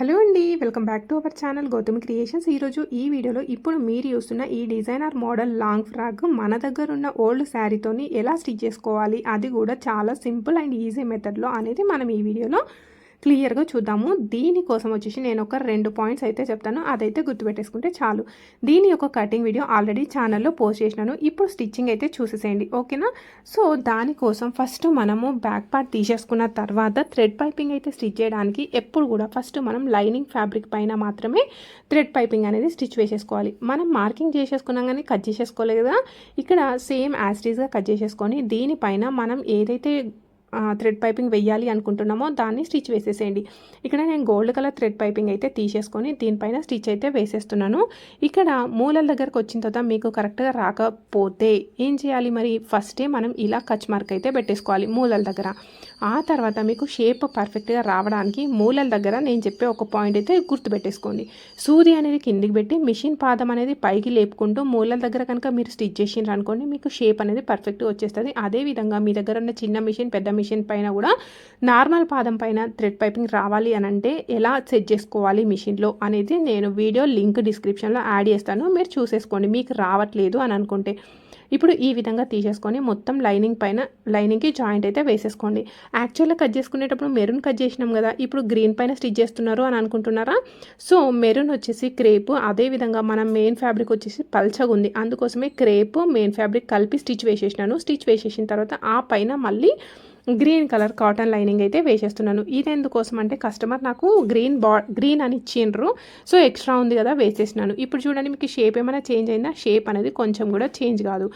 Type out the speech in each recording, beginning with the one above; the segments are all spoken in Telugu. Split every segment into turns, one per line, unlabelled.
హలో అండి welcome back to our channel Gautami creations. ఈరోజు ఈ వీడియోలో ఇప్పుడు మీరు చూస్తున్న ఈ డిజైనర్ మోడల్ లాంగ్ ఫ్రాక్ మన దగ్గర ఉన్న ఓల్డ్ శారీతోని ఎలా స్టిచ్ చేసుకోవాలి అది కూడా చాలా సింపుల్ అండ్ ఈజీ మెథడ్లో అనేది మనం ఈ వీడియోలో క్లియర్గా చూద్దాము. దీనికోసం వచ్చేసి నేను ఒక రెండు పాయింట్స్ అయితే చెప్తాను. అదైతే గుర్తుపెట్టేసుకుంటే చాలు. దీని యొక్క కటింగ్ వీడియో ఆల్రెడీ ఛానల్లో పోస్ట్ చేసినాను. ఇప్పుడు స్టిచ్చింగ్ అయితే చూసేసేయండి. ఓకేనా? సో దానికోసం ఫస్ట్ మనము బ్యాక్ పార్ట్ తీసేసుకున్న తర్వాత థ్రెడ్ పైపింగ్ అయితే స్టిచ్ చేయడానికి ఎప్పుడు కూడా ఫస్ట్ మనం లైనింగ్ ఫ్యాబ్రిక్ పైన మాత్రమే థ్రెడ్ పైపింగ్ అనేది స్టిచ్ వేసేసుకోవాలి. మనం మార్కింగ్ చేసేసుకున్నాం కానీ కట్ చేసేసుకోలేదు కదా. ఇక్కడ సేమ్ యాస్టీస్గా కట్ చేసేసుకొని దీనిపైన మనం ఏదైతే థ్రెడ్ పైపింగ్ వెయ్యాలి అనుకుంటున్నామో దాన్ని స్టిచ్ వేసేసేయండి. ఇక్కడ నేను గోల్డ్ కలర్ థ్రెడ్ పైపింగ్ అయితే తీసేసుకొని దీనిపైన స్టిచ్ అయితే వేసేస్తున్నాను. ఇక్కడ మూలల దగ్గరకు వచ్చిన తర్వాత మీకు కరెక్ట్గా రాకపోతే ఏం చేయాలి? మరి ఫస్టే మనం ఇలా కచ్ మార్క్ అయితే పెట్టేసుకోవాలి మూలల దగ్గర. ఆ తర్వాత మీకు షేప్ పర్ఫెక్ట్గా రావడానికి మూలల దగ్గర నేను చెప్పే ఒక పాయింట్ అయితే గుర్తుపెట్టేసుకోండి. సూది అనేది కిందికి పెట్టి మిషన్ పాదం అనేది పైకి లేపుకుంటూ మూలల దగ్గర కనుక మీరు స్టిచ్ చేసిండ్రు అనుకోండి మీకు షేప్ అనేది పర్ఫెక్ట్గా వచ్చేస్తుంది. అదేవిధంగా మీ దగ్గర ఉన్న చిన్న మిషన్ పెద్ద మిషన్ పైన కూడా నార్మల్ పాదం పైన థ్రెడ్ పైపింగ్ రావాలి అని అంటే ఎలా సెట్ చేసుకోవాలి మిషన్లో అనేది నేను వీడియో లింక్ డిస్క్రిప్షన్లో యాడ్ చేస్తాను. మీరు చూసేసుకోండి మీకు రావట్లేదు అని అనుకుంటే. ఇప్పుడు ఈ విధంగా తీసేసుకొని మొత్తం లైనింగ్ పైన లైనింగ్కి జాయింట్ అయితే వేసేసుకోండి. యాక్చువల్గా కట్ చేసుకునేటప్పుడు మెరూన్ కట్ చేసినాం కదా ఇప్పుడు గ్రీన్ పైన స్టిచ్ చేస్తున్నారు అని అనుకుంటున్నారా? సో మెరూన్ వచ్చేసి క్రేప్ అదేవిధంగా మన మెయిన్ ఫ్యాబ్రిక్ వచ్చేసి పల్చగా ఉంది. అందుకోసమే క్రేప్ మెయిన్ ఫ్యాబ్రిక్ కలిపి స్టిచ్ వేసేసినాను. స్టిచ్ వేసేసిన తర్వాత ఆ పైన మళ్ళీ గ్రీన్ కలర్ కాటన్ లైనింగ్ అయితే వేసేస్తున్నాను. ఇది ఎందుకోసం అంటే కస్టమర్ నాకు గ్రీన్ బా గ్రీన్ అని ఇచ్చిండ్రు. సో ఎక్స్ట్రా ఉంది కదా వేసేసినాను ఇప్పుడు చూడండి మీకు షేప్ ఏమైనా చేంజ్ అయిందా? షేప్ అనేది కొంచెం కూడా చేంజ్ కాదు.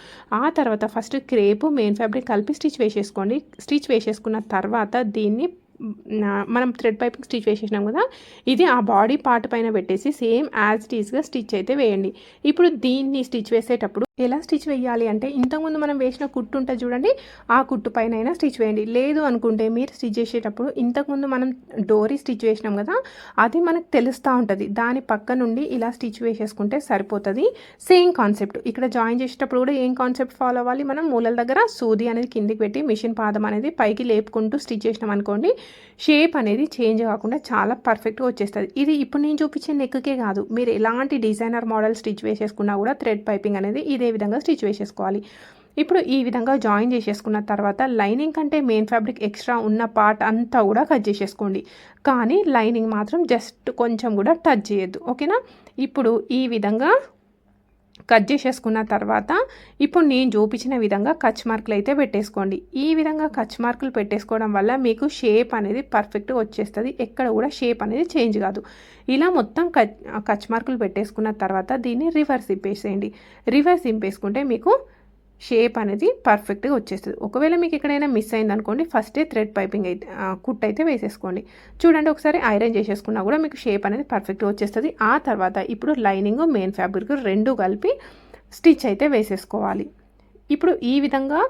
ఆ తర్వాత ఫస్ట్ క్రేప్ మెయిన్ ఫ్యాబ్రిక్ కలిపి స్టిచ్ వేసేసుకోండి. స్టిచ్ వేసేసుకున్న తర్వాత దీన్ని మనం థ్రెడ్ పైపింగ్ స్టిచ్ వేసేసినాం కదా ఇది ఆ బాడీ పార్ట్ పైన పెట్టేసి సేమ్ యాజ్ టీస్గా స్టిచ్ అయితే వేయండి. ఇప్పుడు దీన్ని స్టిచ్ వేసేటప్పుడు ఎలా స్టిచ్ వేయాలి అంటే ఇంతకుముందు మనం వేసిన కుట్టు ఉంటుంది చూడండి ఆ కుట్టు పైన అయినా స్టిచ్ వేయండి. లేదు అనుకుంటే మీరు స్టిచ్ చేసేటప్పుడు ఇంతకుముందు మనం డోరీ స్టిచ్ వేసినాం కదా అది మనకు తెలుస్తూ ఉంటుంది. దాని పక్క నుండి ఇలా స్టిచ్ వేసేసుకుంటే సరిపోతుంది. Same concept. ఇక్కడ జాయిన్ చేసేటప్పుడు కూడా ఏం కాన్సెప్ట్ ఫాలో అవ్వాలి? మనం మూలల దగ్గర సూది అనేది కిందికి పెట్టి మిషన్ పాదం అనేది పైకి లేపుకుంటూ స్టిచ్ చేసినాం అనుకోండి షేప్ అనేది చేంజ్ కాకుండా చాలా పర్ఫెక్ట్గా వచ్చేస్తుంది. ఇది ఇప్పుడు నేను చూపించే నెక్కే కాదు. మీరు ఎలాంటి డిజైనర్ మోడల్ స్టిచ్ వేసేసుకున్నా కూడా థ్రెడ్ పైపింగ్ అనేది ఇది ఇదే విధంగా స్టిచ్ వేసేసుకోవాలి. ఇప్పుడు ఈ విధంగా జాయిన్ చేసేసుకున్న తర్వాత లైనింగ్ కంటే మెయిన్ ఫ్యాబ్రిక్ ఎక్స్ట్రా ఉన్న పార్ట్ అంతా కూడా కట్ చేసేసుకోండి. కానీ లైనింగ్ మాత్రం జస్ట్ కొంచెం కూడా టచ్ చేయొద్దు. ఓకేనా? ఇప్పుడు ఈ విధంగా కట్ చేసేసుకున్న తర్వాత ఇప్పుడు నేను చూపించిన విధంగా కచ్ మార్కులు అయితే పెట్టేసుకోండి. ఈ విధంగా కచ్ మార్కులు పెట్టేసుకోవడం వల్ల మీకు షేప్ అనేది పర్ఫెక్ట్గా వచ్చేస్తుంది. ఎక్కడ కూడా షేప్ అనేది చేంజ్ కాదు. ఇలా మొత్తం కచ్ కచ్ మార్కులు పెట్టేసుకున్న తర్వాత దీన్ని రివర్స్ ఇంపేసేయండి రివర్స్ ఇంపేసుకుంటే మీకు షేప్ అనేది పర్ఫెక్ట్గా వచ్చేస్తుంది. ఒకవేళ మీకు ఎక్కడైనా మిస్ అయింది అనుకోండి ఫస్టే థ్రెడ్ పైపింగ్ అయితే కుట్ అయితే వేసేసుకోండి. చూడండి ఒకసారి ఐరన్ చేసేసుకున్నా కూడా మీకు షేప్ అనేది పర్ఫెక్ట్గా వచ్చేస్తుంది. ఆ తర్వాత ఇప్పుడు లైనింగ్ మెయిన్ ఫ్యాబ్రిక్ రెండు కలిపి స్టిచ్ అయితే వేసేసుకోవాలి. ఇప్పుడు ఈ విధంగా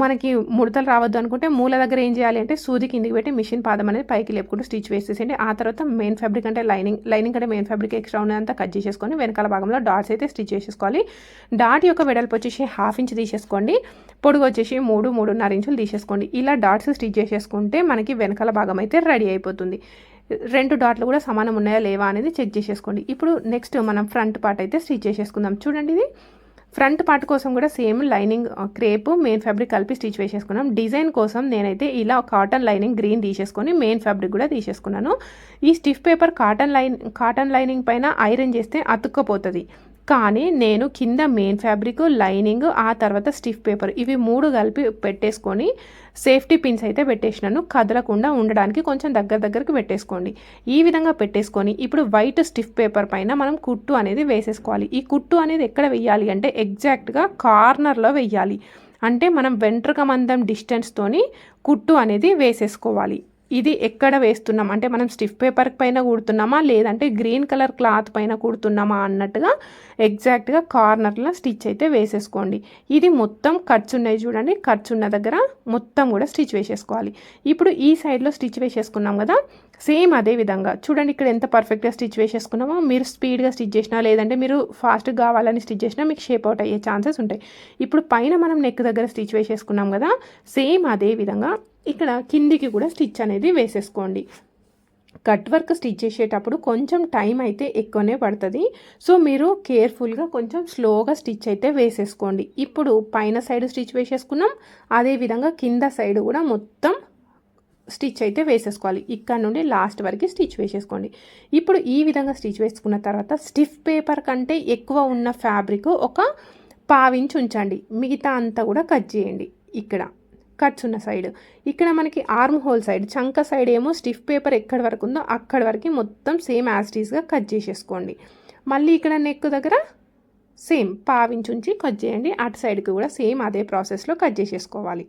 మనకి ముడతలు రావద్దు అనుకుంటే మూల దగ్గర ఏం చేయాలి అంటే సూది కిందికి పెట్టి మిషన్ పాదం అనేది పైకి లేపుకుంటూ స్టిచ్ వేసేసేయండి. ఆ తర్వాత మెయిన్ ఫ్యాబ్రిక్ అంటే లైనింగ్ లైనింగ్ అంటే మెయిన్ ఫ్యాబ్రిక్ ఎక్స్ట్రా ఉన్నదంతా కట్ చేసేసుకొని వెనకాల భాగంలో డాట్స్ అయితే స్టిచ్ చేసేసుకోవాలి. డాట్ యొక్క వెడల్పు వచ్చేసి హాఫ్ ఇంచ్ తీసేసుకోండి. పొడుగు వచ్చేసి మూడు మూడున్నర ఇంచులు తీసేసుకోండి. ఇలా డాట్స్ స్టిచ్ చేసేసుకుంటే మనకి వెనకాల భాగం అయితే రెడీ అయిపోతుంది. రెండు డాట్లు కూడా సమానం ఉన్నాయా లేవా అనేది చెక్ చేసేసుకోండి. ఇప్పుడు నెక్స్ట్ మనం ఫ్రంట్ పార్ట్ అయితే స్టిచ్ చేసేసుకుందాం. చూడండి ఇది. ఫ్రంట్ పార్ట్ కోసం కూడా same lining crepe main fabric కలిపి స్టిచ్ వేసేసుకున్నాం. డిజైన్ కోసం నేనైతే ఇలా కాటన్ లైనింగ్ గ్రీన్ తీసేసుకొని మెయిన్ ఫ్యాబ్రిక్ కూడా తీసేసుకున్నాను. ఈ stiff paper cotton line cotton lining పైన ఐరన్ చేస్తే అతుక్కపోతుంది. కానీ నేను కింద మెయిన్ ఫ్యాబ్రిక్ లైనింగ్ ఆ తర్వాత స్టిఫ్ పేపర్ ఇవి మూడు కలిపి పెట్టేసుకొని సేఫ్టీ పిన్స్ అయితే పెట్టేసినాను. కదలకుండా ఉండడానికి కొంచెం దగ్గర దగ్గరకు పెట్టేసుకోండి. ఈ విధంగా పెట్టేసుకొని ఇప్పుడు వైట్ స్టిఫ్ పేపర్ పైన మనం కుట్టు అనేది వేసేసుకోవాలి. ఈ కుట్టు అనేది ఎక్కడ వెయ్యాలి అంటే ఎగ్జాక్ట్గా కార్నర్లో వెయ్యాలి. అంటే మనం వెంట్రుకమందం డిస్టెన్స్తోని కుట్టు అనేది వేసేసుకోవాలి. ఇది ఎక్కడ వేస్తున్నాం? అంటే మనం స్టిఫ్ పేపర్ పైన కుడుతున్నామా? లేదంటే గ్రీన్ కలర్ క్లాత్ పైన కుడుతున్నామా అన్నట్టుగా ఎగ్జాక్ట్గా కార్నర్లో స్టిచ్ అయితే వేసేసుకోండి. ఇది మొత్తం కట్స్ ఉన్నాయి చూడండి. కట్స్ ఉన్న దగ్గర మొత్తం కూడా స్టిచ్ వేసేసుకోవాలి. ఇప్పుడు ఈ సైడ్లో స్టిచ్ వేసేసుకున్నాం కదా? సేమ్ అదే విధంగా. చూడండి ఇక్కడ ఎంత పర్ఫెక్ట్గా స్టిచ్ వేసేసుకున్నామో. మీరు స్పీడ్గా స్టిచ్ చేసినా లేదంటే మీరు ఫాస్ట్గా కావాలని స్టిచ్ చేసినా మీకు షేప్ అవుట్ అయ్యే ఛాన్సెస్ ఉంటాయి. ఇప్పుడు పైన మనం నెక్ దగ్గర స్టిచ్ వేసేసుకున్నాం కదా? సేమ్ అదే విధంగా ఇక్కడ కిందికి కూడా స్టిచ్ అనేది వేసేసుకోండి. కట్ వర్క్ స్టిచ్ చేసేటప్పుడు కొంచెం టైం అయితే ఎక్కువనే పడుతుంది. సో మీరు కేర్ఫుల్గా కొంచెం స్లోగా స్టిచ్ అయితే వేసేసుకోండి. ఇప్పుడు పైన సైడ్ స్టిచ్ వేసేసుకున్నాం. అదేవిధంగా కింద సైడ్ కూడా మొత్తం స్టిచ్ అయితే వేసేసుకోవాలి. ఇక్కడ నుండి లాస్ట్ వరకు స్టిచ్ వేసేసుకోండి. ఇప్పుడు ఈ విధంగా స్టిచ్ వేసుకున్న తర్వాత స్టిఫ్ పేపర్ కంటే ఎక్కువ ఉన్న ఫ్యాబ్రిక్ ఒక పావించి ఉంచండి. మిగతా అంతా కూడా కట్ చేయండి. ఇక్కడ. కట్స్ ఉన్న సైడ్ ఇక్కడ మనకి ఆర్మ్ హోల్ సైడ్ చంక సైడ్ ఏమో స్టిఫ్ పేపర్ ఎక్కడి వరకు ఉందో అక్కడి వరకు మొత్తం సేమ్ యాస్టీస్గా కట్ చేసేసుకోండి. మళ్ళీ ఇక్కడ నెక్ దగ్గర సేమ్ పావించి ఉంచి కట్ చేయండి. అటు సైడ్కి కూడా సేమ్ అదే ప్రాసెస్లో కట్ చేసేసుకోవాలి.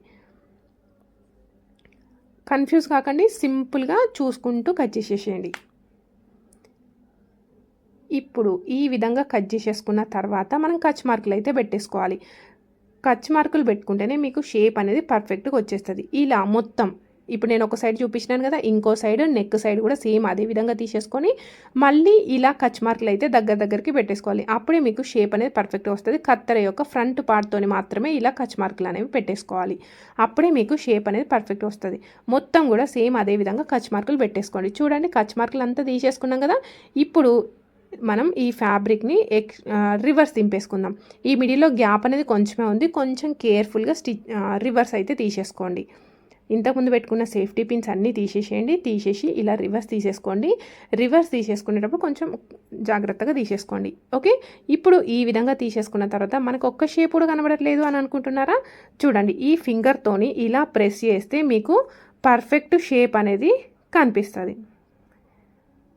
కన్ఫ్యూజ్ కాకండి సింపుల్గా చూసుకుంటూ కట్ చేసేసేయండి. ఇప్పుడు ఈ విధంగా కట్ చేసేసుకున్న తర్వాత మనం కచ్ మార్కులు అయితే పెట్టేసుకోవాలి. కచ్ మార్కులు పెట్టుకుంటేనే మీకు షేప్ అనేది పర్ఫెక్ట్గా వచ్చేస్తుంది. ఇలా మొత్తం. ఇప్పుడు నేను ఒక సైడ్ చూపించినాను కదా ఇంకో సైడ్ నెక్ సైడ్ కూడా సేమ్ అదే విధంగా తీసేసుకొని మళ్ళీ ఇలా కచ్ మార్కులు అయితే దగ్గర దగ్గరికి పెట్టేసుకోవాలి. అప్పుడే మీకు షేప్ అనేది పర్ఫెక్ట్గా వస్తుంది. కత్తెర యొక్క ఫ్రంట్ పార్ట్తో మాత్రమే ఇలా కచ్ మార్కులు అనేవి పెట్టేసుకోవాలి. అప్పుడే మీకు షేప్ అనేది పర్ఫెక్ట్ వస్తుంది. మొత్తం కూడా సేమ్ అదే విధంగా కచ్ మార్కులు పెట్టేసుకోండి. చూడండి కచ్ మార్కులు అంతా తీసేసుకున్నాం కదా ఇప్పుడు మనం ఈ ఫ్యాబ్రిక్ని ఎక్ రివర్స్ దింపేసుకుందాం. ఈ మిడిల్లో గ్యాప్ అనేది కొంచెమే ఉంది. కొంచెం కేర్ఫుల్గా స్టిచ్ రివర్స్ అయితే తీసేసుకోండి. ఇంతకుముందు పెట్టుకున్న సేఫ్టీ పిన్స్ అన్నీ తీసేసేయండి. తీసేసి ఇలా రివర్స్ తీసేసుకోండి. రివర్స్ తీసేసుకునేటప్పుడు కొంచెం జాగ్రత్తగా తీసేసుకోండి. ఓకే? ఇప్పుడు ఈ విధంగా తీసేసుకున్న తర్వాత మనకు ఒక్క షేప్ కూడా కనబడట్లేదు అని అనుకుంటున్నారా? చూడండి ఈ ఫింగర్తోని ఇలా ప్రెస్ చేస్తే మీకు పర్ఫెక్ట్ షేప్ అనేది కనిపిస్తుంది.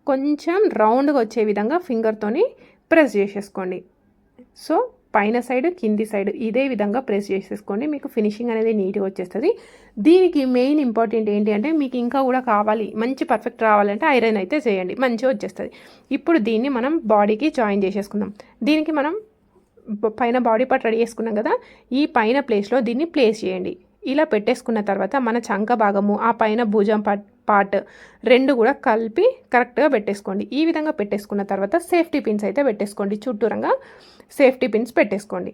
కొంచెం రౌండ్గా వచ్చే విధంగా ఫింగర్తోని ప్రెస్ చేసేసుకోండి. సో పైన సైడ్ కింది సైడ్ ఇదే విధంగా ప్రెస్ చేసేసుకోండి. మీకు ఫినిషింగ్ అనేది నీట్గా వచ్చేస్తుంది. దీనికి మెయిన్ ఇంపార్టెంట్ ఏంటి అంటే మీకు ఇంకా కూడా కావాలి మంచి పర్ఫెక్ట్ రావాలంటే ఐరన్ అయితే చేయండి. మంచిగా వచ్చేస్తుంది. ఇప్పుడు దీన్ని మనం బాడీకి జాయిన్ చేసేసుకుందాం. దీనికి మనం పైన బాడీ పార్ట్ రెడీ చేసుకున్నాం కదా ఈ పైన ప్లేస్లో దీన్ని ప్లేస్ చేయండి. ఇలా పెట్టేసుకున్న తర్వాత మన చంక భాగము ఆ పైన భుజం పార్ట్ పార్ట్ రెండు కూడా కలిపి కరెక్ట్గా పెట్టేసుకోండి. ఈ విధంగా పెట్టేసుకున్న తర్వాత సేఫ్టీ పిన్స్ అయితే పెట్టేసుకోండి. చుట్టూరంగా సేఫ్టీ పిన్స్ పెట్టేసుకోండి.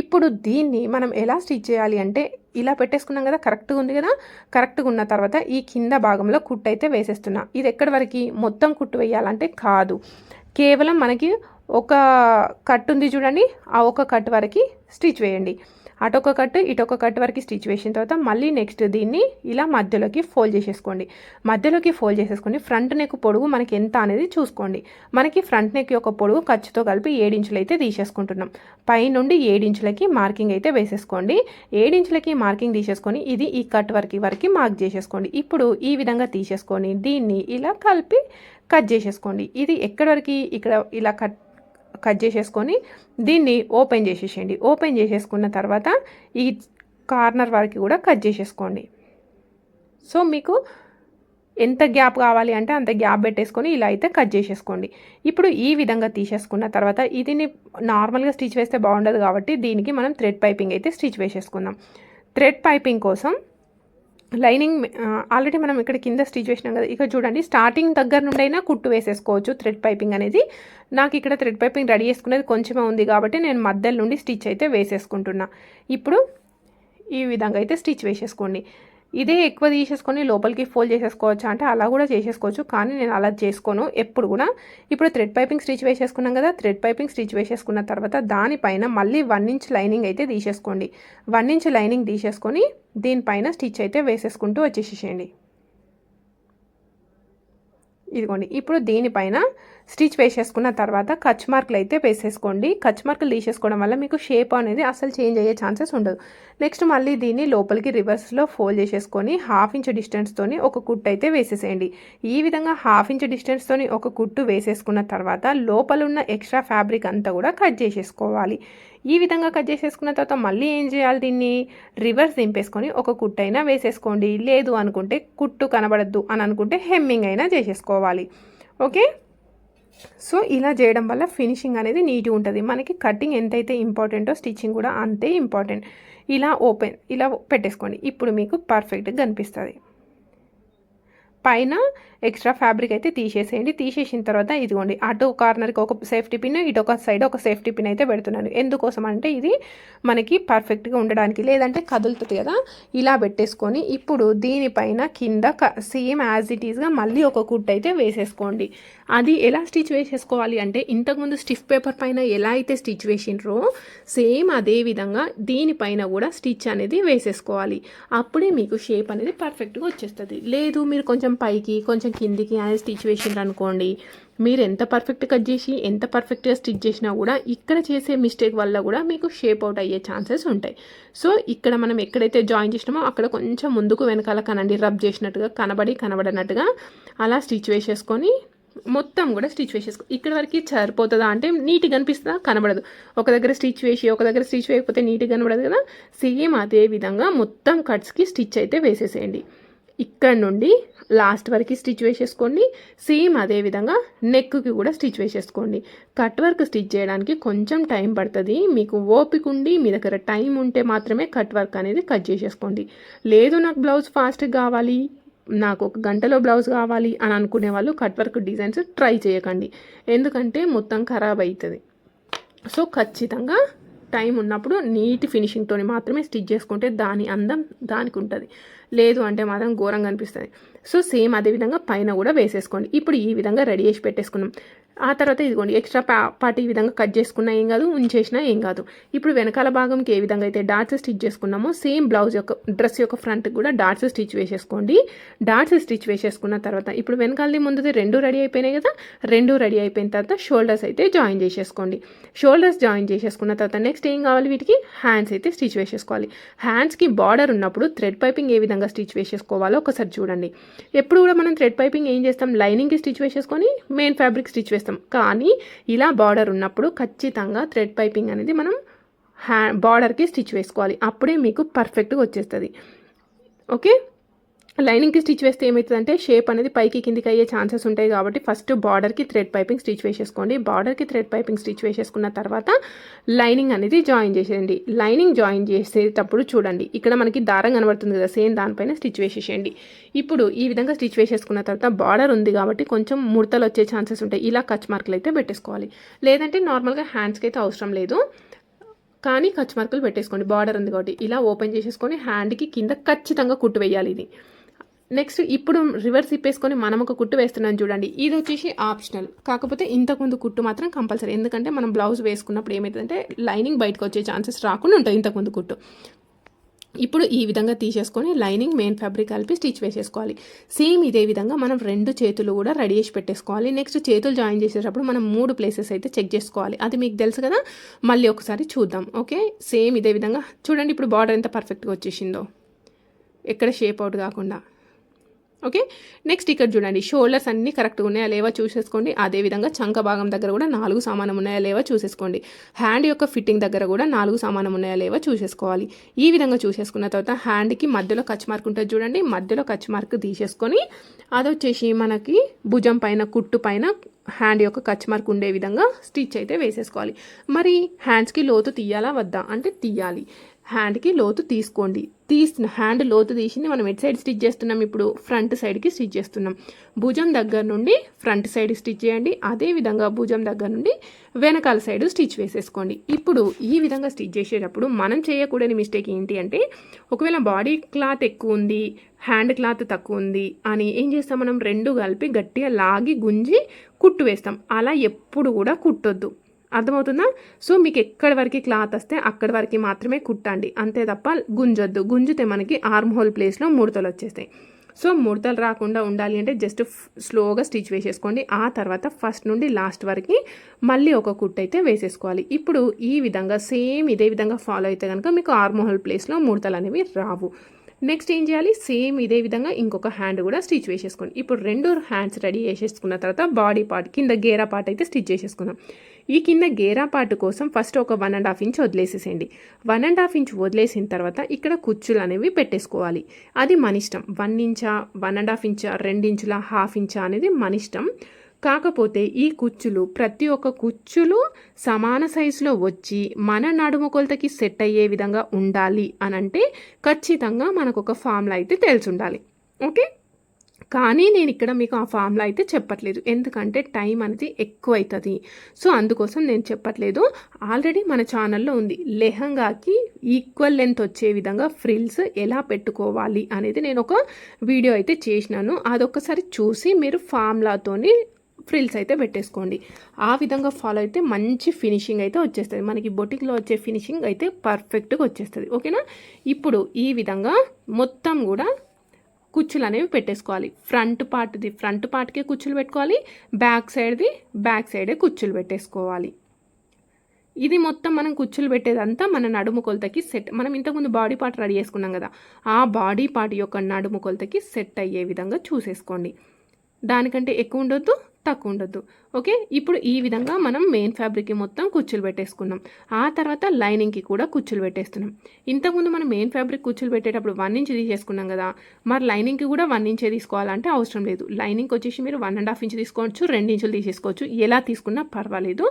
ఇప్పుడు దీన్ని మనం ఎలా స్టిచ్ చేయాలి అంటే ఇలా పెట్టేసుకున్నాం కదా కరెక్ట్గా ఉంది కదా కరెక్ట్గా ఉన్న తర్వాత ఈ కింద భాగంలో కుట్టు అయితే వేసేస్తున్నా. ఇది ఎక్కడి వరకు? మొత్తం కుట్టు వేయాలంటే కాదు. కేవలం మనకి ఒక కట్ ఉంది చూడండి ఆ ఒక కట్ వరకు స్టిచ్ వేయండి. అటొక కట్ ఇటొక కట్ వరకు స్టిచ్ వేసిన తర్వాత మళ్ళీ నెక్స్ట్ దీన్ని ఇలా మధ్యలోకి ఫోల్డ్ చేసేసుకోండి. మధ్యలోకి ఫోల్డ్ చేసేసుకోండి ఫ్రంట్ నెక్ పొడుగు మనకి ఎంత అనేది చూసుకోండి. మనకి ఫ్రంట్ నెక్ యొక్క పొడుగు ఖర్చుతో కలిపి ఏడించులు అయితే తీసేసుకుంటున్నాం. పై నుండి ఏడించులకి మార్కింగ్ అయితే వేసేసుకోండి. ఏడించులకి మార్కింగ్ తీసేసుకొని ఇది ఈ కట్ వరకు వరకు మార్క్ చేసేసుకోండి. ఇప్పుడు ఈ విధంగా తీసేసుకొని దీన్ని ఇలా కలిపి కట్ చేసేసుకోండి. ఇది ఎక్కడి వరకు ఇక్కడ ఇలా కట్ కట్ చేసేసుకొని దీన్ని ఓపెన్ చేసేసేయండి. ఓపెన్ చేసేసుకున్న తర్వాత ఈ కార్నర్ వరకు కూడా కట్ చేసేసుకోండి. సో మీకు ఎంత గ్యాప్ కావాలి అంటే అంత గ్యాప్ పెట్టేసుకొని ఇలా అయితే కట్ చేసేసుకోండి. ఇప్పుడు ఈ విధంగా తీసేసుకున్న తర్వాత ఇది నార్మల్గా స్టిచ్ వేస్తే బాగుండదు కాబట్టి దీనికి మనం థ్రెడ్ పైపింగ్ అయితే స్టిచ్ వేసేసుకుందాం. థ్రెడ్ పైపింగ్ కోసం లైనింగ్ ఆల్రెడీ మనం ఇక్కడ కింద స్టిచ్ వేసినాం కదా ఇక చూడండి స్టార్టింగ్ దగ్గర నుండైనా కుట్టు వేసేసుకోవచ్చు థ్రెడ్ పైపింగ్ అనేది. నాకు ఇక్కడ థ్రెడ్ పైపింగ్ రెడీ చేసుకునేది కొంచెమే ఉంది కాబట్టి నేను మధ్యలో నుండి స్టిచ్ అయితే వేసేసుకుంటున్నా. ఇప్పుడు ఈ విధంగా అయితే స్టిచ్ వేసేసుకోండి. ఇదే ఎక్కువ తీసేసుకొని లోపలికి ఫోల్డ్ చేసేసుకోవచ్చు అంటే అలా కూడా చేసేసుకోవచ్చు కానీ నేను అలా చేసుకోను ఎప్పుడు కూడా. ఇప్పుడు థ్రెడ్ పైపింగ్ స్టిచ్ వేసేసుకున్నాం కదా థ్రెడ్ పైపింగ్ స్టిచ్ వేసేసుకున్న తర్వాత దానిపైన మళ్ళీ వన్ ఇంచ్ లైనింగ్ అయితే తీసేసుకోండి. వన్ ఇంచ్ లైనింగ్ తీసేసుకొని దీనిపైన స్టిచ్ అయితే వేసేసుకుంటూ వచ్చేసేయండి ఇదిగోండి ఇప్పుడు దీనిపైన స్టిచ్ వేసేసుకున్న తర్వాత కచ్ మార్కులు అయితే వేసేసుకోండి. కచ్ మార్కులు తీసేసుకోవడం వల్ల మీకు షేప్ అనేది అసలు చేంజ్ అయ్యే ఛాన్సెస్ ఉండదు. నెక్స్ట్ మళ్ళీ దీన్ని లోపలికి రివర్స్లో ఫోల్డ్ చేసేసుకొని హాఫ్ ఇంచ్ డిస్టెన్స్తోని ఒక కుట్టు అయితే వేసేసేయండి. ఈ విధంగా హాఫ్ ఇంచ్ డిస్టెన్స్తోని ఒక కుట్టు వేసేసుకున్న తర్వాత లోపల ఉన్న ఎక్స్ట్రా ఫ్యాబ్రిక్ అంతా కూడా కట్ చేసేసుకోవాలి. ఈ విధంగా కట్ చేసేసుకున్న తర్వాత మళ్ళీ ఏం చేయాలి దీన్ని? రివర్స్ దింపేసుకొని ఒక కుట్టు అయినా వేసేసుకోండి. లేదు అనుకుంటే కుట్టు కనబడద్దు అని అనుకుంటే హెమ్మింగ్ అయినా చేసేసుకోవాలి. ఓకే? సో ఇలా చేయడం వల్ల ఫినిషింగ్ అనేది నీట్గా ఉంటుంది. మనకి కటింగ్ ఎంతైతే ఇంపార్టెంటో స్టిచ్చింగ్ కూడా అంతే ఇంపార్టెంట్. ఇలా ఓపెన్ ఇలా పెట్టేసుకోండి. ఇప్పుడు మీకు పర్ఫెక్ట్గా కనిపిస్తుంది. పైన ఎక్స్ట్రా ఫ్యాబ్రిక్ అయితే తీసేసేయండి. తీసేసిన తర్వాత ఇదిగోండి అటు కార్నర్కి ఒక సేఫ్టీ పిన్ ఇటు ఒక సైడ్ ఒక సేఫ్టీ పిన్ అయితే పెడుతున్నాను. ఎందుకోసం అంటే ఇది మనకి పర్ఫెక్ట్గా ఉండడానికి లేదంటే కదులుతుంది కదా. ఇలా పెట్టేసుకొని ఇప్పుడు దీనిపైన కింద సేమ్ యాజ్ ఇట్ ఈస్గా మళ్ళీ ఒక కుట్ అయితే వేసేసుకోండి. అది ఎలా స్టిచ్ వేసేసుకోవాలి అంటే ఇంతకుముందు స్టిఫ్ పేపర్ పైన ఎలా అయితే స్టిచ్ వేసిండ్రో సేమ్ అదే విధంగా దీనిపైన కూడా స్టిచ్ అనేది వేసేసుకోవాలి. అప్పుడే మీకు షేప్ అనేది పర్ఫెక్ట్గా వచ్చేస్తుంది. లేదు మీరు కొంచెం పైకి కొంచెం కిందికి అనేది స్టిచ్ వేసిండ్రు అనుకోండి మీరు ఎంత పర్ఫెక్ట్ కట్ చేసి ఎంత పర్ఫెక్ట్గా స్టిచ్ చేసినా కూడా ఇక్కడ చేసే మిస్టేక్ వల్ల కూడా మీకు షేప్ అవుట్ అయ్యే ఛాన్సెస్ ఉంటాయి. సో ఇక్కడ మనం ఎక్కడైతే జాయిన్ చేసినామో అక్కడ కొంచెం ముందుకు వెనకాల కనండి రబ్ చేసినట్టుగా కనబడి కనబడినట్టుగా అలా స్టిచ్ వేసేసుకొని మొత్తం కూడా స్టిచ్ వేసేసుకో. ఇక్కడ వరకు సరిపోతుందా అంటే నీట్గా కనిపిస్తుందా కనబడదు. ఒక దగ్గర స్టిచ్ వేసి ఒక దగ్గర స్టిచ్ వేయకపోతే నీట్గా కనబడదు కదా? సేమ్ అదే విధంగా మొత్తం కట్స్కి స్టిచ్ అయితే వేసేసేయండి. ఇక్కడ నుండి లాస్ట్ వరకు స్టిచ్ వేసేసుకోండి. సేమ్ అదే విధంగా నెక్కి కూడా స్టిచ్ వేసేసుకోండి. కట్ వర్క్ స్టిచ్ చేయడానికి కొంచెం టైం పడుతుంది. మీకు ఓపిక ఉండి మీ దగ్గర టైం ఉంటే మాత్రమే కట్ వర్క్ అనేది కట్ చేసేసుకోండి. లేదు నాకు బ్లౌజ్ ఫాస్ట్గా కావాలి నాకు ఒక గంటలో బ్లౌజ్ కావాలి అని అనుకునే వాళ్ళు కట్ వర్క్ డిజైన్స్ ట్రై చేయకండి. ఎందుకంటే మొత్తం ఖరాబ్ అవుతుంది సో ఖచ్చితంగా టైం ఉన్నప్పుడు నీట్ ఫినిషింగ్తో మాత్రమే స్టిచ్ చేసుకుంటే దాని అందం దానికి ఉంటుంది. లేదు అంటే మాత్రం ఘోరంగా అనిపిస్తుంది. సో సేమ్ అదే విధంగా పైన కూడా వేసేసుకోండి. ఇప్పుడు ఈ విధంగా రెడీ చేసి పెట్టేసుకున్నాం. ఆ తర్వాత ఇదిగోండి ఎక్స్ట్రా పా పార్ట్ ఈ విధంగా కట్ చేసుకున్నా ఏం కాదు ఉంచేసినా ఏం కాదు. ఇప్పుడు వెనకాల భాగంకి ఏ విధంగా అయితే డాట్స్ స్టిచ్ చేసుకున్నామో సేమ్ బ్లౌజ్ యొక్క డ్రెస్ యొక్క ఫ్రంట్ కూడా డాట్స్ స్టిచ్ వేసేసుకోండి. డాట్స్ స్టిచ్ వేసేసుకున్న తర్వాత ఇప్పుడు వెనకాలది ముందుది రెండు రెడీ అయిపోయినాయి కదా రెండు రెడీ అయిపోయిన తర్వాత షోల్డర్స్ అయితే జాయిన్ చేసేసుకోండి. షోల్డర్స్ జాయిన్ చేసేసుకున్న తర్వాత నెక్స్ట్ ఏం కావాలి వీటికి? హ్యాండ్స్ అయితే స్టిచ్ వేసేసుకోవాలి. హ్యాండ్స్కి బార్డర్ ఉన్నప్పుడు థ్రెడ్ పైపింగ్ ఏ విధంగా స్టిచ్ వేసేసుకోవాలో ఒకసారి చూడండి. ఎప్పుడు కూడా మనం థ్రెడ్ పైపింగ్ ఏం చేస్తాం? లైనింగ్కి స్టిచ్ వేసేసుకొని మెయిన్ ఫ్యాబ్రిక్ స్టిచ్ వేస్తాం. కానీ ఇలా బార్డర్ ఉన్నప్పుడు ఖచ్చితంగా థ్రెడ్ పైపింగ్ అనేది మనం హ్యా బార్డర్కి స్టిచ్ వేసుకోవాలి. అప్పుడే మీకు పర్ఫెక్ట్గా వచ్చేస్తుంది. ఓకే లైనింగ్కి స్టిచ్ వేస్తే ఏమవుతుందంటే షేప్ అనేది పైకి కిందికి అయ్యే ఛాన్సెస్ ఉంటాయి కాబట్టి ఫస్ట్ బార్డర్కి థ్రెడ్ పైపింగ్ స్టిచ్ వేసేసుకోండి. బార్డర్కి థ్రెడ్ పైపింగ్ స్టిచ్ వేసేసుకున్న తర్వాత లైనింగ్ అనేది జాయిన్ చేసేయండి. లైనింగ్ జాయిన్ చేసేటప్పుడు చూడండి. ఇక్కడ మనకి దారం కనబడుతుంది కదా సేమ్ దానిపైన స్టిచ్ వేసేసేయండి. ఇప్పుడు ఈ విధంగా స్టిచ్ వేసేసుకున్న తర్వాత బార్డర్ ఉంది కాబట్టి కొంచెం ముడతలు వచ్చే ఛాన్సెస్ ఉంటాయి. ఇలా కచ్ మార్కులు అయితే పెట్టేసుకోవాలి. లేదంటే నార్మల్గా హ్యాండ్స్కి అయితే అవసరం లేదు. కానీ కచ్ మార్కులు పెట్టేసుకోండి. బార్డర్ ఉంది కాబట్టి ఇలా ఓపెన్ చేసేసుకొని హ్యాండ్కి కింద ఖచ్చితంగా కుట్టు వేయాలి ఇది. నెక్స్ట్ ఇప్పుడు రివర్స్ ఇప్పేసుకొని మనం ఒక కుట్టు వేస్తున్నాం చూడండి. ఇది వచ్చేసి ఆప్షనల్. కాకపోతే ఇంతకుముందు కుట్టు మాత్రం కంపల్సరీ. ఎందుకంటే మనం బ్లౌజ్ వేసుకున్నప్పుడు ఏమవుతుందంటే లైనింగ్ బయటకు వచ్చే ఛాన్సెస్ రాకుండా ఉంటాయి ఇంతకుముందు కుట్టు. ఇప్పుడు ఈ విధంగా తీసేసుకొని లైనింగ్ మెయిన్ ఫ్యాబ్రిక్ కలిపి స్టిచ్ వేసేసుకోవాలి. సేమ్ ఇదే విధంగా మనం రెండు చేతులు కూడా రెడీ చేసి పెట్టేసుకోవాలి. నెక్స్ట్ చేతులు జాయిన్ చేసేటప్పుడు మనం మూడు ప్లేసెస్ అయితే చెక్ చేసుకోవాలి. అది మీకు తెలుసు కదా? మళ్ళీ ఒకసారి చూద్దాం. ఓకే? సేమ్ ఇదే విధంగా. చూడండి ఇప్పుడు బార్డర్ ఎంత పర్ఫెక్ట్గా వచ్చేసిందో. ఎక్కడ షేప్ అవుట్ కాకుండా. ఓకే? నెక్స్ట్ ఇక్కడ చూడండి షోల్డర్స్ అన్నీ కరెక్ట్గా ఉన్నాయా లేవా చూసేసుకోండి. అదేవిధంగా చంక భాగం దగ్గర కూడా నాలుగు సమానం ఉన్నాయా లేవా చూసేసుకోండి. హ్యాండ్ యొక్క ఫిట్టింగ్ దగ్గర కూడా నాలుగు సమానం ఉన్నాయా లేవా చూసేసుకోవాలి. ఈ విధంగా చూసేసుకున్న తర్వాత హ్యాండ్కి మధ్యలో కచ్ మార్క్ ఉంటుంది చూడండి. మధ్యలో కచ్ మార్క్ తీసేసుకొని అది వచ్చేసి మనకి భుజం పైన కుట్టు పైన హ్యాండ్ యొక్క కచ్ మార్క్ ఉండే విధంగా స్టిచ్ అయితే వేసేసుకోవాలి. మరి హ్యాండ్స్కి లోతు తీయాలా వద్దా? అంటే తీయాలి. హ్యాండ్కి లోతు తీసుకోండి. తీసిన హ్యాండ్ లోతు తీసింది మనం ఎట్ సైడ్ స్టిచ్ చేస్తున్నాం? ఇప్పుడు ఫ్రంట్ సైడ్కి స్టిచ్ చేస్తున్నాం. భుజం దగ్గర నుండి ఫ్రంట్ సైడ్ స్టిచ్ చేయండి. అదే విధంగా భుజం దగ్గర నుండి వెనకాల సైడ్ స్టిచ్ వేసేసుకోండి. ఇప్పుడు ఈ విధంగా స్టిచ్ చేసేటప్పుడు మనం చేయకూడని మిస్టేక్ ఏంటి అంటే ఒకవేళ బాడీ క్లాత్ ఎక్కువ ఉంది హ్యాండ్ క్లాత్ తక్కువ ఉంది అని ఏం చేస్తాం మనం? రెండు కలిపి గట్టిగా లాగి గుంజి కుట్టు వేస్తాం. అలా ఎప్పుడు కూడా కుట్టొద్దు. అర్థమవుతుందా? సో మీకు ఎక్కడి వరకు క్లాత్ వస్తే అక్కడి వరకు మాత్రమే కుట్టండి. అంతే తప్ప గుంజొద్దు. గుంజితే మనకి ఆర్మ్ హోల్ ప్లేస్లో ముడతలు వచ్చేస్తాయి. సో ముడతలు రాకుండా ఉండాలి అంటే జస్ట్ స్లోగా స్టిచ్ వేసేసుకోండి. ఆ తర్వాత ఫస్ట్ నుండి లాస్ట్ వరకు మళ్ళీ ఒక కుట్ అయితే వేసేసుకోవాలి. ఇప్పుడు ఈ విధంగా సేమ్ ఇదే విధంగా ఫాలో అయితే కనుక మీకు ఆర్మ్ హోల్ ప్లేస్లో ముడతలు అనేవి రావు. నెక్స్ట్ ఏం చేయాలి? సేమ్ ఇదే విధంగా ఇంకొక హ్యాండ్ కూడా స్టిచ్ వేసేసుకోండి. ఇప్పుడు రెండు హ్యాండ్స్ రెడీ చేసేసుకున్న తర్వాత బాడీ పార్ట్ కింద గేరా పార్ట్ అయితే స్టిచ్ చేసేసుకుందాం. ఈ కింద గేరా కోసం ఫస్ట్ ఒక వన్ అండ్ హాఫ్ ఇంచ్ వదిలేసేసేయండి. వన్ అండ్ హాఫ్ ఇంచ్ వదిలేసిన తర్వాత ఇక్కడ కుచ్చులు అనేవి పెట్టేసుకోవాలి. అది మన ఇష్టం. వన్ ఇంచా వన్ అండ్ హాఫ్ ఇంచా ఇంచుల హాఫ్ ఇంచా అనేది మన ఇష్టం. కాకపోతే ఈ కుచ్చులు ప్రతి ఒక్క కుచ్చులు సమాన సైజులో వచ్చి మన నడుము కొలతకి సెట్ అయ్యే విధంగా ఉండాలి అని అంటే ఖచ్చితంగా మనకు ఒక ఫామ్లో అయితే తెలిసి ఉండాలి. ఓకే? కానీ నేను ఇక్కడ మీకు ఆ ఫామ్లో అయితే చెప్పట్లేదు. ఎందుకంటే టైం అనేది ఎక్కువ అవుతుంది సో అందుకోసం నేను చెప్పట్లేదు. ఆల్రెడీ మన ఛానల్లో ఉంది. లెహంగాకి ఈక్వల్ లెంత్ వచ్చే విధంగా ఫ్రిల్స్ ఎలా పెట్టుకోవాలి అనేది నేను ఒక వీడియో అయితే చేసినాను. అదొకసారి చూసి మీరు ఫామ్లాతోని ఫ్రిల్స్ అయితే పెట్టేసుకోండి. ఆ విధంగా ఫాలో అయితే మంచి ఫినిషింగ్ అయితే వచ్చేస్తుంది. మనకి బొటిక్లో వచ్చే ఫినిషింగ్ అయితే పర్ఫెక్ట్గా వచ్చేస్తుంది. ఓకేనా ఇప్పుడు ఈ విధంగా మొత్తం కూడా కుచ్చులు అనేవి పెట్టేసుకోవాలి. ఫ్రంట్ పార్ట్ది ఫ్రంట్ పార్ట్కే కుచ్చులు పెట్టుకోవాలి. బ్యాక్ సైడ్ది బ్యాక్ సైడే కుచ్చులు పెట్టేసుకోవాలి. ఇది మొత్తం మనం కుచ్చులు పెట్టేదంతా మన నడుము కొలతకి సెట్. మనం ఇంతకుముందు బాడీ పార్ట్ రెడీ చేసుకున్నాం కదా ఆ బాడీ పార్ట్ యొక్క నడుము కొలతకి సెట్ అయ్యే విధంగా చూసేసుకోండి. దానికంటే ఎక్కువ ఉండొద్దు తక్కువ ఉండొద్దు ఓకే? ఇప్పుడు ఈ విధంగా మనం మెయిన్ ఫ్యాబ్రిక్కి మొత్తం కుచ్చులు పెట్టేసుకున్నాం. ఆ తర్వాత లైనింగ్కి కూడా కుచ్చులు పెట్టేస్తున్నాం. ఇంతకుముందు మనం మెయిన్ ఫ్యాబ్రిక్ కుచ్చులు పెట్టేటప్పుడు వన్ ఇంచ్ తీసేసుకున్నాం కదా మరి లైనింగ్కి కూడా వన్ ఇంచే తీసుకోవాలంటే అవసరం లేదు. లైనింగ్కి వచ్చేసి మీరు వన్ అండ్ హాఫ్ ఇంచ్ తీసుకోవచ్చు రెండు ఇంచులు తీసేసుకోవచ్చు. ఎలా తీసుకున్నా పర్వాలేదు.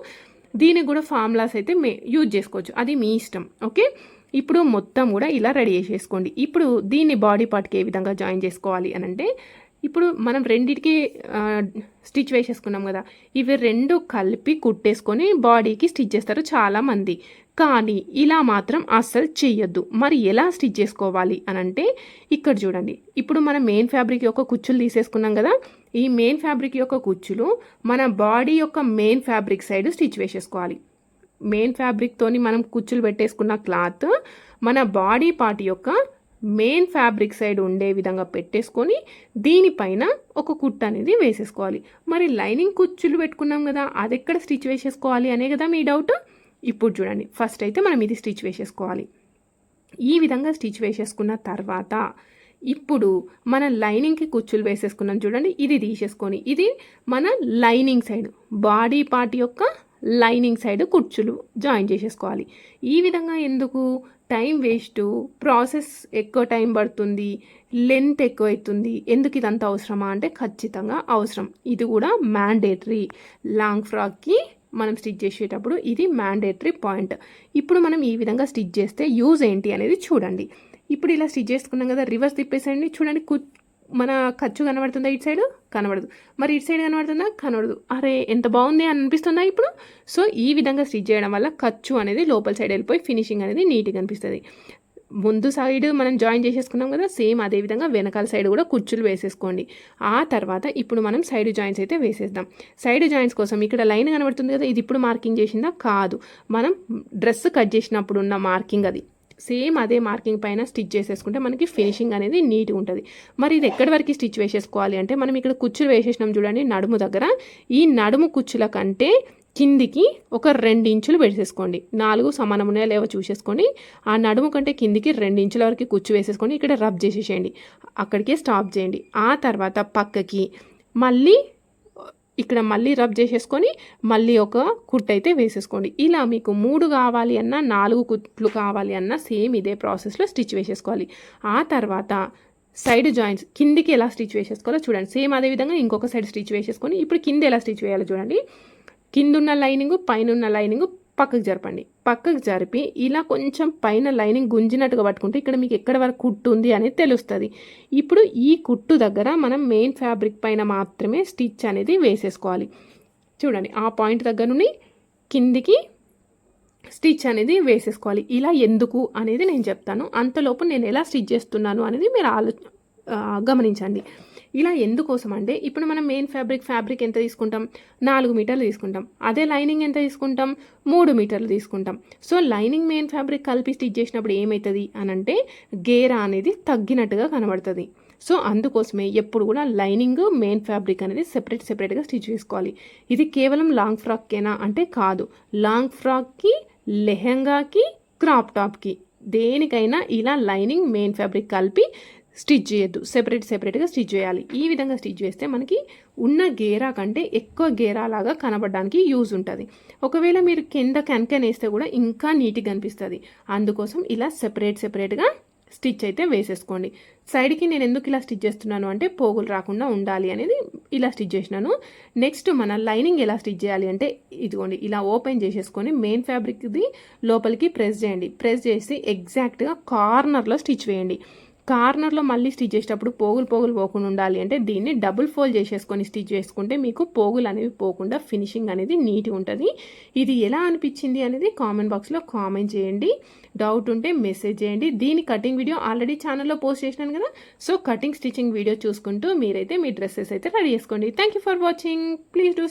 దీనికి కూడా ఫార్ములాస్ అయితే మే యూజ్ చేసుకోవచ్చు. అది మీ ఇష్టం. ఓకే? ఇప్పుడు మొత్తం కూడా ఇలా రెడీ చేసేసుకోండి. ఇప్పుడు దీన్ని బాడీ పార్ట్కి ఏ విధంగా జాయిన్ చేసుకోవాలి అని అంటే ఇప్పుడు మనం రెండింటికి స్టిచ్ వేసేసుకున్నాం కదా. ఇవి రెండు కలిపి కుట్టేసుకొని బాడీకి స్టిచ్ చేస్తారు చాలామంది. కానీ ఇలా మాత్రం అస్సలు చెయ్యొద్దు. మరి ఎలా స్టిచ్ చేసుకోవాలి అని అంటే ఇక్కడ చూడండి. ఇప్పుడు మనం మెయిన్ ఫ్యాబ్రిక్ యొక్క కుచ్చులు తీసేసుకున్నాం కదా. ఈ మెయిన్ ఫ్యాబ్రిక్ యొక్క కుచ్చులు మన బాడీ యొక్క మెయిన్ ఫ్యాబ్రిక్ సైడ్ స్టిచ్ వేసేసుకోవాలి. మెయిన్ ఫ్యాబ్రిక్తోని మనం కుచ్చులు పెట్టేసుకున్న క్లాత్ మన బాడీ పార్ట్ యొక్క మెయిన్ ఫ్యాబ్రిక్ సైడ్ ఉండే విధంగా పెట్టేసుకొని దీనిపైన ఒక కుట్ట అనేది వేసేసుకోవాలి. మరి లైనింగ్ కుచ్చులు పెట్టుకున్నాం కదా అది ఎక్కడ స్టిచ్ వేసేసుకోవాలి అనే కదా మీ డౌట్? ఇప్పుడు చూడండి ఫస్ట్ అయితే మనం ఇది స్టిచ్ వేసేసుకోవాలి. ఈ విధంగా స్టిచ్ వేసేసుకున్న తర్వాత ఇప్పుడు మన లైనింగ్కి కుచ్చులు వేసేసుకున్నాం చూడండి ఇది తీసేసుకొని ఇది మన లైనింగ్ సైడ్ బాడీ పార్ట్ యొక్క లైనింగ్ సైడ్ కుర్చులు జాయిన్ చేసేసుకోవాలి. ఈ విధంగా ఎందుకు? టైం వేస్ట్ ప్రాసెస్ ఎక్కువ టైం పడుతుంది లెంత్ ఎక్కువ అవుతుంది ఎందుకు ఇదంతా అవసరమా అంటే ఖచ్చితంగా అవసరం. ఇది కూడా మ్యాండేటరీ. లాంగ్ ఫ్రాక్కి మనం స్టిచ్ చేసేటప్పుడు ఇది మ్యాండేటరీ పాయింట్. ఇప్పుడు మనం ఈ విధంగా స్టిచ్ చేస్తే యూజ్ ఏంటి అనేది చూడండి. ఇప్పుడు ఇలా స్టిచ్ చేసుకున్నాం కదా రివర్స్ తిప్పేసండి చూడండి కు మన ఖర్చు కనబడుతుందా ఇటు సైడ్? కనబడదు. మరి ఇటు సైడ్ కనబడుతుందా? కనబడదు. అరే ఎంత బాగుంది అని అనిపిస్తుందా ఇప్పుడు? సో ఈ విధంగా స్టిచ్ చేయడం వల్ల ఖర్చు అనేది లోపల సైడ్ వెళ్ళిపోయి ఫినిషింగ్ అనేది నీట్గా అనిపిస్తుంది ముందు సైడ్ మనం జాయిన్ చేసేసుకున్నాం కదా సేమ్ అదే విధంగా వెనకాల సైడ్ కూడా కుర్చీలు వేసేసుకోండి. ఆ తర్వాత ఇప్పుడు మనం సైడ్ జాయింట్స్ అయితే వేసేద్దాం. సైడ్ జాయింట్స్ కోసం ఇక్కడ లైన్ కనబడుతుంది కదా ఇది ఇప్పుడు మార్కింగ్ చేసిందా? కాదు. మనం డ్రెస్ కట్ చేసినప్పుడు ఉన్న మార్కింగ్ అది. సేమ్ అదే మార్కింగ్ పైన స్టిచ్ చేసేసుకుంటే మనకి ఫినిషింగ్ అనేది నీట్గా ఉంటుంది. మరి ఇది ఎక్కడి వరకు స్టిచ్ వేసేసుకోవాలి అంటే మనం ఇక్కడ కుచ్చులు వేసేసినాం చూడండి నడుము దగ్గర. ఈ నడుము కుచ్చుల కంటే కిందికి ఒక రెండు ఇంచులు పెట్టేసుకోండి. నాలుగు సమానం ఉన్నాయో లేవో చూసేసుకోండి. ఆ నడుము కంటే కిందికి రెండు ఇంచుల వరకు కుచ్చు వేసేసుకొని ఇక్కడ రబ్ చేసేసేయండి. అక్కడికే స్టాప్ చేయండి. ఆ తర్వాత పక్కకి మళ్ళీ ఇక్కడ మళ్ళీ రబ్ చేసేసుకొని మళ్ళీ ఒక కుట్ అయితే వేసేసుకోండి. ఇలా మీకు మూడు కావాలి అన్నా నాలుగు కుట్లు కావాలి అన్నా సేమ్ ఇదే ప్రాసెస్లో స్టిచ్ వేసేసుకోవాలి. ఆ తర్వాత సైడ్ జాయింట్స్ కిందికి ఎలా స్టిచ్ వేసేసుకోవాలో చూడండి. సేమ్ అదే విధంగా ఇంకొక సైడ్ స్టిచ్ వేసేసుకొని ఇప్పుడు కింద ఎలా స్టిచ్ వేయాలో చూడండి. కిందున్న లైనింగ్ పైన ఉన్న లైనింగ్ పక్కకు జరపండి. పక్కకు జరిపి ఇలా కొంచెం పైన లైనింగ్ గుంజినట్టుగా పట్టుకుంటే ఇక్కడ మీకు ఎక్కడ వరకు కుట్టు ఉంది అనేది తెలుస్తుంది. ఇప్పుడు ఈ కుట్టు దగ్గర మనం మెయిన్ ఫ్యాబ్రిక్ పైన మాత్రమే స్టిచ్ అనేది వేసేసుకోవాలి. చూడండి ఆ పాయింట్ దగ్గర నుండి కిందికి స్టిచ్ అనేది వేసేసుకోవాలి. ఇలా ఎందుకు అనేది నేను చెప్తాను. అంతలోపు నేను ఎలా స్టిచ్ చేస్తున్నాను అనేది మీరు ఆలో గమనించండి. ఇలా ఎందుకోసం అంటే ఇప్పుడు మనం మెయిన్ ఫ్యాబ్రిక్ ఫ్యాబ్రిక్ ఎంత తీసుకుంటాం? నాలుగు మీటర్లు తీసుకుంటాం. అదే లైనింగ్ ఎంత తీసుకుంటాం? మూడు మీటర్లు తీసుకుంటాం. సో లైనింగ్ మెయిన్ ఫ్యాబ్రిక్ కలిపి స్టిచ్ చేసినప్పుడు ఏమవుతుంది అని అంటే గేరా అనేది తగ్గినట్టుగా కనబడుతుంది. సో అందుకోసమే ఎప్పుడు కూడా లైనింగ్ మెయిన్ ఫ్యాబ్రిక్ అనేది సెపరేట్ సెపరేట్గా స్టిచ్ చేసుకోవాలి. ఇది కేవలం లాంగ్ ఫ్రాక్కేనా అంటే కాదు. లాంగ్ ఫ్రాక్కి లెహెంగాకి క్రాప్ టాప్కి దేనికైనా ఇలా లైనింగ్ మెయిన్ ఫ్యాబ్రిక్ కలిపి స్టిచ్ చేయొద్దు. సెపరేట్ సెపరేట్గా స్టిచ్ చేయాలి. ఈ విధంగా స్టిచ్ చేస్తే మనకి ఉన్న గేరా కంటే ఎక్కువ గేరా లాగా కనబడడానికి యూజ్ ఉంటుంది. ఒకవేళ మీరు కింద కెన్కెన్ వేస్తే కూడా ఇంకా నీట్గా అనిపిస్తుంది. అందుకోసం ఇలా సెపరేట్ సెపరేట్గా స్టిచ్ అయితే వేసేసుకోండి. సైడ్కి నేను ఎందుకు ఇలా స్టిచ్ చేస్తున్నాను అంటే పోగులు రాకుండా ఉండాలి అనేది ఇలా స్టిచ్ చేసినాను. నెక్స్ట్ మన లైనింగ్ ఎలా స్టిచ్ చేయాలి అంటే ఇదిగోండి ఇలా ఓపెన్ చేసేసుకొని మెయిన్ ఫ్యాబ్రిక్ది లోపలికి ప్రెస్ చేయండి. ప్రెస్ చేసి ఎగ్జాక్ట్గా కార్నర్లో స్టిచ్ వేయండి. కార్నర్లో మళ్ళీ స్టిచ్ చేసేటప్పుడు పోగులు పోగులు పోకుండా ఉండాలి అంటే దీన్ని డబుల్ ఫోల్డ్ చేసేసుకొని స్టిచ్ చేసుకుంటే మీకు పోగులు అనేవి పోకుండా ఫినిషింగ్ అనేది నీట్గా ఉంటుంది. ఇది ఎలా అనిపించింది అనేది కామెంట్ బాక్స్లో కామెంట్ చేయండి. డౌట్ ఉంటే మెసేజ్ చేయండి. దీని కటింగ్ వీడియో ఆల్రెడీ ఛానల్లో పోస్ట్ చేసినాను కదా సో కటింగ్ స్టిచ్చింగ్ వీడియో చూసుకుంటూ మీరైతే మీ డ్రెస్సెస్ అయితే రెడీ చేసుకోండి. Thank you for watching please do